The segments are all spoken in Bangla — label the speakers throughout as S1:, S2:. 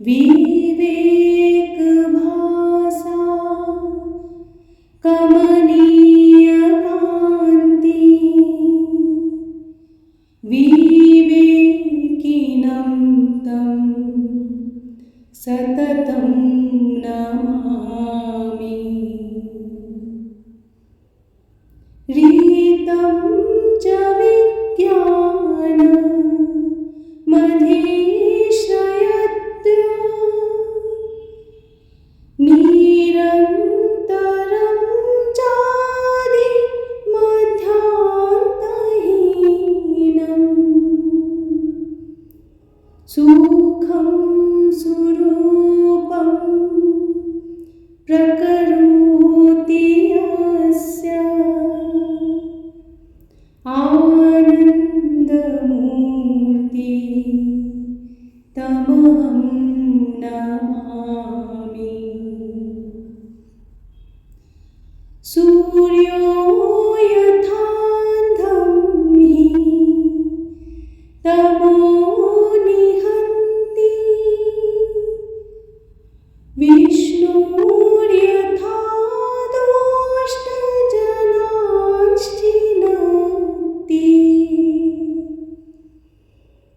S1: We will.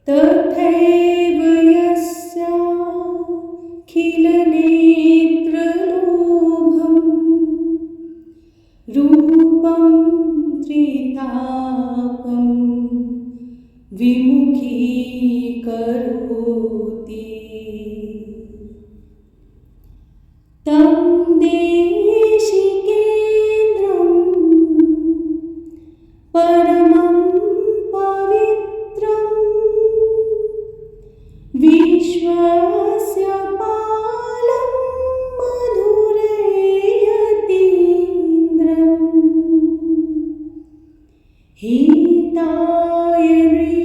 S1: तथैव यस्याखिलनेत्रलोभम् रूपं त्रितापं विमुखीकरोति He died.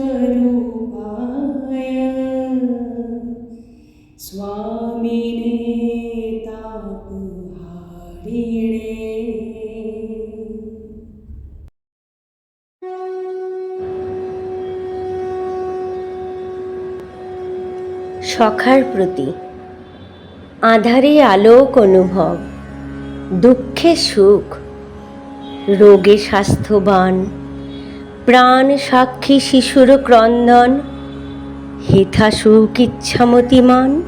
S1: सुखस्वरूपाय स्वामिने तापहारिणे
S2: সখার প্রতি আধারে আলোক অনুভব দুঃখে সুখ রোগে স্বাস্থ্যবান প্রাণ সাক্ষী শিশুর ক্রন্দন হেথা সুখ ইচ্ছামতিমান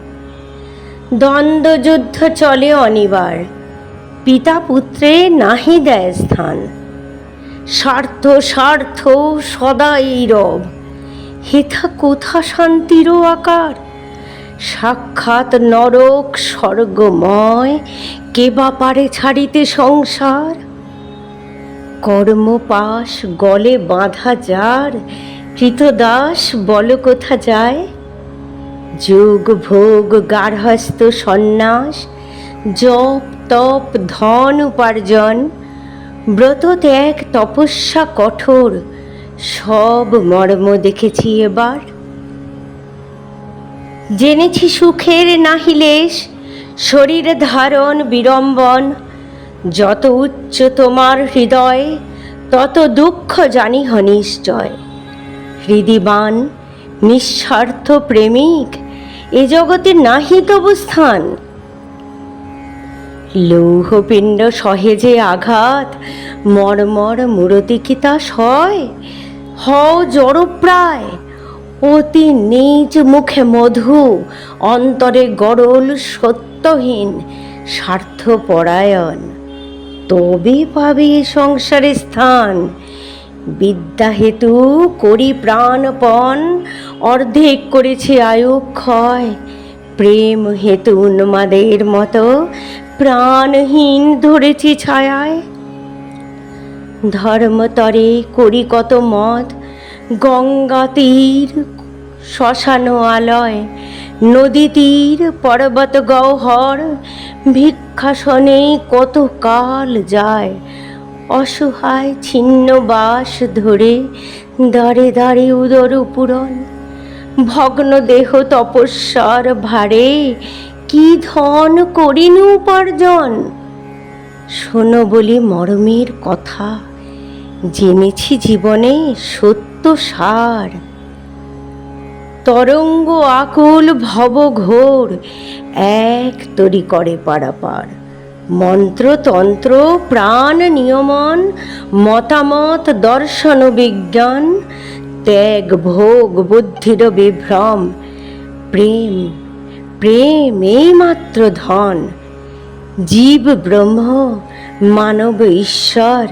S2: দ্বন্দ্বযুদ্ধ চলে অনিবার পিতা পুত্রে নাহি দেয় স্থান। স্বার্থ স্বার্থ সদা এই রব হেথা কোথা শান্তিরও আকার? সাক্ষাৎ নরক স্বর্গময়, কে বা পারে ছাড়িতে সংসার? কর্মপাশ গলে বাঁধা যার, কৃতদাস বল কোথা যায়? যোগ ভোগ গার্হস্থ সন্ন্যাস, জপ তপ ধন উপার্জন, ব্রত ত্যাগ তপস্যা কঠোর, সব মর্ম দেখেছি এবার। জেনেছি সুখের নাহিলেশ শরীর ধারণ বিড়ম্বন যত উচ্চ তোমার হৃদয়, তত দুঃখ জানি নিশ্চয় হৃদিবান, নিঃস্বার্থ প্রেমিক, এ জগতে নাহি তবু স্থান। লৌহপিণ্ড সহেজে আঘাত, মর্মর মূরতি কি তা সয়? হও জড়প্রায়, অতি নিজ মুখে মধু, অন্তরে গরল সত্যহীন স্বার্থপরায়ণ। তবে পাবে সংসারে স্থান। বিদ্যা হেতু করি প্রাণপণ, অর্ধেক করেছে আয়ু ক্ষয়। প্রেম হেতু উন্মাদের মতো, প্রাণহীন ধরেছি ছায়ায়। ধর্মতরে করি কত মত, গঙ্গা তীর, শ্মশান আলয়, নদী তীর, পর্বত গহ্বর ভিক্ষাসনে কত কাল যায়? অসহায় ছিন্ন বাস ধরে দাঁড়ে দাঁড়ে উদর পূরণ ভগ্ন দেহ তপস্যার ভারে কি ধন করিনু উপার্জন? শোনো বলি মরমের কথা, জেনেছি জীবনে সত্য সার। তরঙ্গ আকুল ভব ঘোর, এক তরি করে পারাপার। মন্ত্রতন্ত্র প্রাণ নিয়মন, মতামত দর্শন বিজ্ঞান, ত্যাগ ভোগ বুদ্ধির বিভ্রম। প্রেম প্রেম এই মাত্র ধন। জীব ব্রহ্ম, মানব ঈশ্বর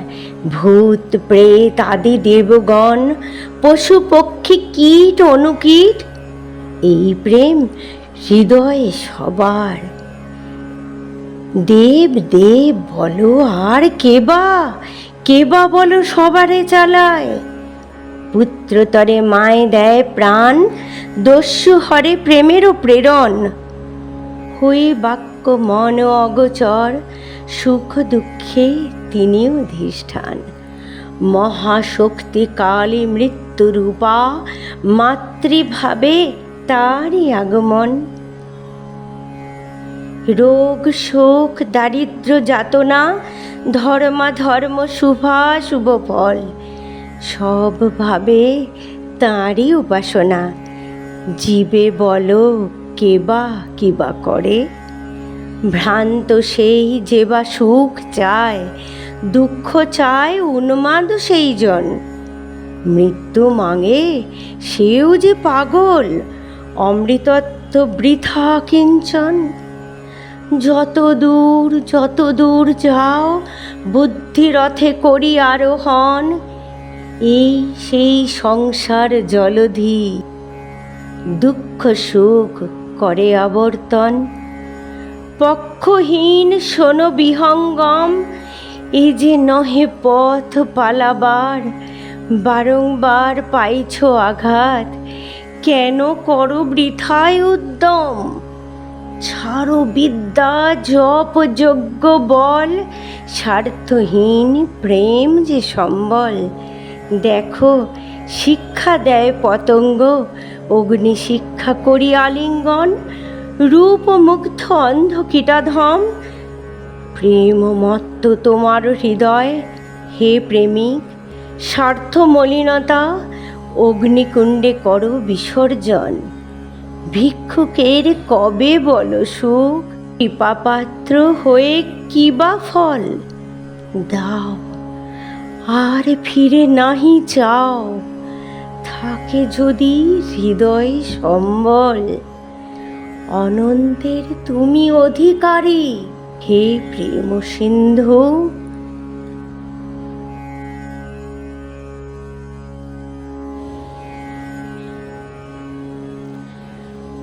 S2: ভূত, প্রেত আদি দেবগণ, পশু পক্ষী কীট, অনুকীট, এই প্রেম হৃদয়ে সবার। দেব দেব বলো, আর কেবা? কেবা বলো সবারে চালায়। পুত্রতরে মায় দেয় প্রাণ, দস্যু হরে প্রেমেরও প্রেরণ। হয়ে বাক্য মন অগচর, সুখ দুঃখে তিনিও অধিষ্ঠান মহাশক্তি কালী মৃত্যুরূপা, মাতৃভাবে তারই আগমন। রোগ, শোক, দারিদ্র যাতনা ধর্মা ধর্ম শুভা, শুভ ফল সব ভাবে তাঁরই উপাসনা। জীবে বলো কেবা কিবা করে? ভ্রান্ত সেই যে বা সুখ চায় দুঃখ চায় উন্মাদ সেই জন মৃত্যু মাঙে সেও যে পাগল, অমৃতত্ব বৃথা কিঞ্চন। যত দূর যত দূর যাও বুদ্ধি রথে করি আরোহণ। এই সেই সংসার জলধি, দুঃখ সুখ করে আবর্তন। পক্ষহীন শোনো বিহঙ্গম এ যে নহে পথ পালাবার, বারংবার পাইছ আঘাত, কেন করো বৃথায় উদ্যম? ছাড়ো বিদ্যা, জপ, যজ্ঞ, বল, স্বার্থহীন প্রেম যে সম্বল। দেখো, শিক্ষা দেয় পতঙ্গ অগ্নি শিক্ষা করি আলিঙ্গন, রূপমুগ্ধ অন্ধ কীটাধম প্রেম মত্ত তোমার হৃদয়, হে প্রেমিক স্বার্থ মলিনতা অগ্নিকুণ্ডে করো বিসর্জন। ভিক্ষুকের কবে বলো সুখ? কৃপাপাত্র হয়ে কি বা ফল? দাও, আর ফিরে নাহি চাও। থাকে যদি হৃদয় সম্বল। অনন্তের তুমি অধিকারী। হে প্রেম সিন্ধু।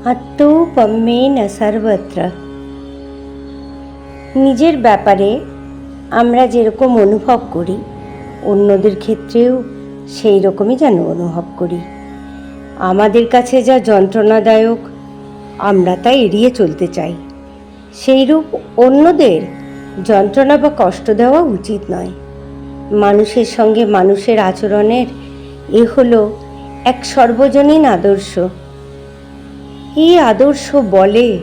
S2: আত্মপম্যেন সর্বত্র। নিজের ব্যাপারে আমরা যেরকম অনুভব করি, অন্যদের ক্ষেত্রেও সেই রকমই যেন অনুভব করি। আমাদের কাছে যা যন্ত্রণাদায়ক, আমরা তা এড়িয়ে চলতে চাই। সেইরূপ অন্যদের যন্ত্রণা বা কষ্ট দেওয়া উচিত নয়। মানুষের সঙ্গে মানুষের আচরণের এ হলো এক সর্বজনীন আদর্শ। এই আদর্শ বলে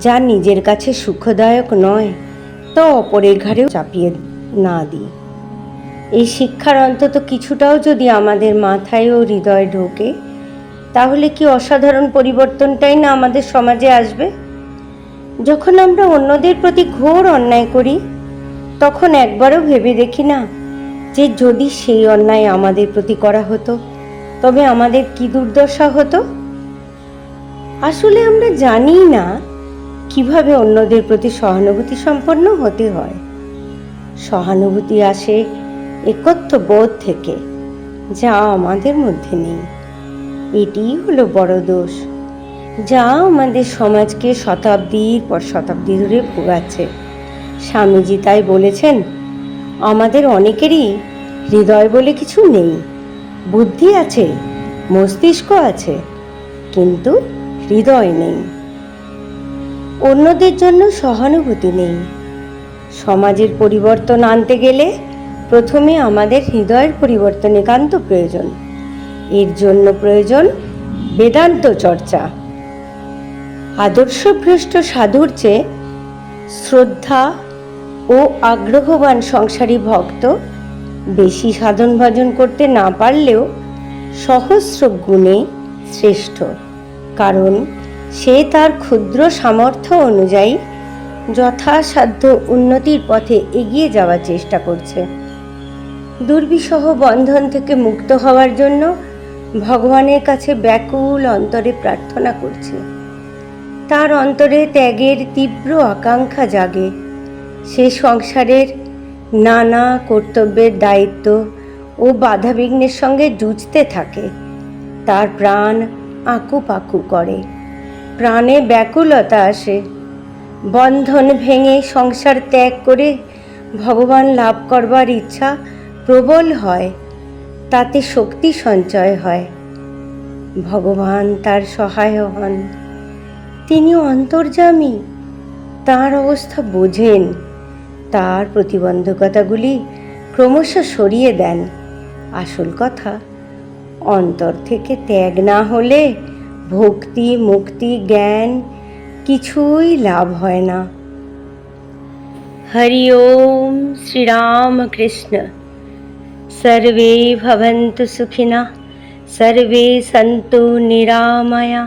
S2: যা নিজের কাছে সুখদায়ক নয়, তা অপরের ঘাড়েও চাপিয়ে না দিই। এই শিক্ষার অন্তত কিছুটাও যদি আমাদের মাথায় ও হৃদয়ে ঢোকে, তাহলে কি অসাধারণ পরিবর্তনটাই না আমাদের সমাজে আসবে? যখন আমরা অন্যদের প্রতি ঘোর অন্যায় করি, তখন একবারও ভেবে দেখি না যে যদি সেই অন্যায় আমাদের প্রতি করা হতো, তবে আমাদের কি দুর্দশা হতো? আসলে আমরা জানি না কীভাবে অন্যদের প্রতি সহানুভূতি সম্পন্ন হতে হয়। সহানুভূতি আসে একত্ব বোধ থেকে, যা আমাদের মধ্যে নেই। এটিই হলো বড় দোষ। যা আমাদের সমাজকে শতাব্দীর পর শতাব্দী ধরে ভোগাচ্ছে। স্বামীজি তাই বলেছেন, আমাদের অনেকেরই হৃদয় বলে কিছু নেই। বুদ্ধি আছে, মস্তিষ্ক আছে, কিন্তু হৃদয় নেই। অন্যদের জন্য সহানুভূতি নেই। সমাজের পরিবর্তন আনতে গেলে প্রথমে আমাদের হৃদয়ের পরিবর্তন একান্ত প্রয়োজন। এর জন্য প্রয়োজন বেদান্ত চর্চা। আদর্শভ্রষ্ট সাধুর চেয়ে শ্রদ্ধা ও আগ্রহবান সংসারী ভক্ত বেশি সাধন ভজন করতে না পারলেও সহস্র গুণে শ্রেষ্ঠ। কারণ সে তার ক্ষুদ্র সামর্থ্য অনুযায়ী যথাসাধ্য উন্নতির পথে এগিয়ে যাওয়ার চেষ্টা করছে। দুর্বিষহ বন্ধন থেকে মুক্ত হওয়ার জন্য ভগবানের কাছে ব্যাকুল অন্তরে প্রার্থনা করছে। তার অন্তরে ত্যাগের তীব্র আকাঙ্ক্ষা জাগে। সে সংসারের নানা কর্তব্যের দায়িত্ব ও বাধাবিঘ্নের সঙ্গে যুঝতে থাকে। তার প্রাণ আঁকু পাকু করে। প্রাণে ব্যাকুলতা আসে। বন্ধন ভেঙে সংসার ত্যাগ করে ভগবান লাভ করবার ইচ্ছা প্রবল হয়, তাতে শক্তি সঞ্চয় হয়। ভগবান তার সহায় হন। তিনি অন্তর্যামী তার অবস্থা বোঝেন তার প্রতিবন্ধকতাগুলি ক্রমশ সরিয়ে দেন আসল কথা অন্তর থেকে ত্যাগ না হলে ভক্তি মুক্তি জ্ঞান কিছুই লাভ হয় না হরি ওম শ্রীরাম কৃষ্ণ सर्वे भवन्तु सुखिनः सर्वे सन्तु निरामया